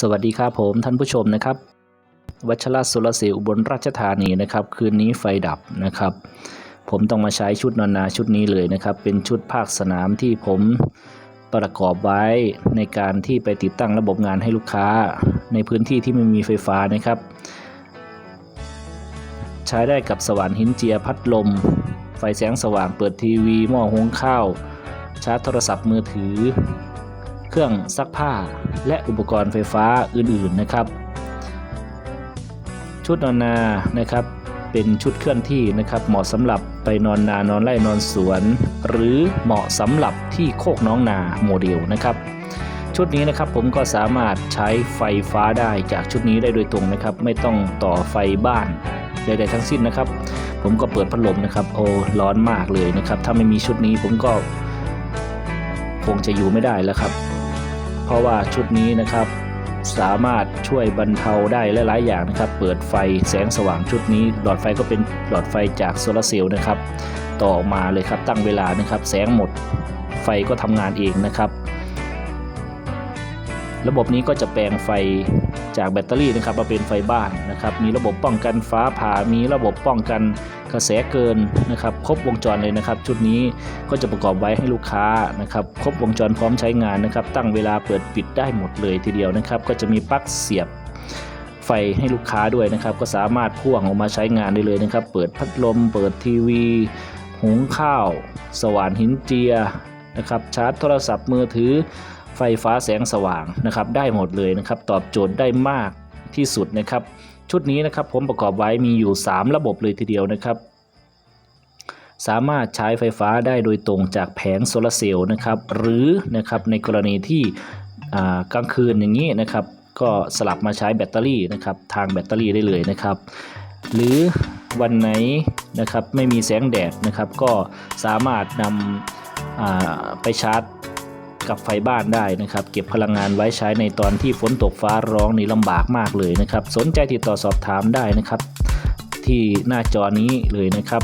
สวัสดีครับผมท่านผู้ชมนะครับ วัชรสุรเสอุบลราชธานีนะครับ คืนนี้ไฟดับนะครับ ผมต้องมาใช้ชุดนอนนาชุดนี้เลยนะครับ เป็นชุดภาคสนามที่ผมประกอบไว้ในการที่ไปติดตั้งระบบงานให้ลูกค้า ในพื้นที่ที่ไม่มีไฟฟ้านะครับ ใช้ได้กับสว่านหินเจียพัดลม ไฟแสงสว่างเปิดทีวี หม้อหุงข้าว ชาร์จโทรศัพท์มือถือ เครื่องซักผ้า และอุปกรณ์ไฟฟ้าอื่นๆนะครับ ชุดนอนนานะครับเป็นชุดเคลื่อนที่นะครับเหมาะสำหรับไปนอนนานอนไร่นอนสวน หรือเหมาะสำหรับที่โคกน้องนาโมเดลนะครับ ชุดนี้นะครับผมก็สามารถใช้ไฟฟ้าได้จากชุดนี้ได้โดยตรงนะครับ ไม่ต้องต่อไฟบ้านใดๆทั้งสิ้นนะครับ ผมก็เปิดพัดลมนะครับ โอ้ร้อนมากเลยนะครับ ถ้าไม่มีชุดนี้ผมก็ คงจะอยู่ไม่ได้แล้วครับ เพราะว่าชุดนี้นะครับสามารถช่วยบรรเทาได้หลาย ๆ อย่างนะครับ เปิดไฟแสงสว่างชุดนี้ หลอดไฟก็เป็นหลอดไฟจากโซลาร์เซลล์นะครับ ต่อมาเลยครับตั้งเวลานะครับ แสงหมดไฟก็ทำงานเองนะครับ ระบบนี้ก็จะแปลงไฟจากแบตเตอรี่นะครับมาเป็นไฟบ้านนะครับ มีระบบป้องกันฟ้าผ่า มีระบบป้องกันกระแสเกินนะครับ ครบวงจรเลยนะครับ ชุดนี้ก็จะประกอบไว้ให้ลูกค้านะครับ ครบวงจรพร้อมใช้งานนะครับ ตั้งเวลาเปิดปิดได้หมดเลยทีเดียวนะครับ ก็จะมีปลั๊กเสียบไฟให้ลูกค้าด้วยนะครับ ก็สามารถพ่วงออกมาใช้งานได้เลยนะครับ เปิดพัดลม เปิดทีวี หุงข้าว สว่านหินเจียนะครับ ชาร์จโทรศัพท์มือถือ ไฟฟ้าแสงสว่างนะครับได้หมดเลยนะครับตอบโจทย์ได้มากที่สุดนะครับ ชุดนี้นะครับผมประกอบไว้มีอยู่ 3 ระบบเลยทีเดียวนะครับ สามารถใช้ไฟฟ้าได้โดยตรงจากแผงโซลาเซลล์นะครับหรือนะครับในกรณีที่กลางคืนอย่างนี้นะครับก็สลับมาใช้แบตเตอรี่นะครับทางแบตเตอรี่ได้เลยนะครับ หรือวันไหนนะครับไม่มีแสงแดดนะครับ ก็สามารถนำไปชาร์จ กับไฟบ้านได้นะครับ เก็บพลังงานไว้ใช้ในตอนที่ฝนตกฟ้าร้องนี่ลำบากมากเลยนะครับ สนใจติดต่อสอบถามได้นะครับ ที่หน้าจอนี้เลยนะครับ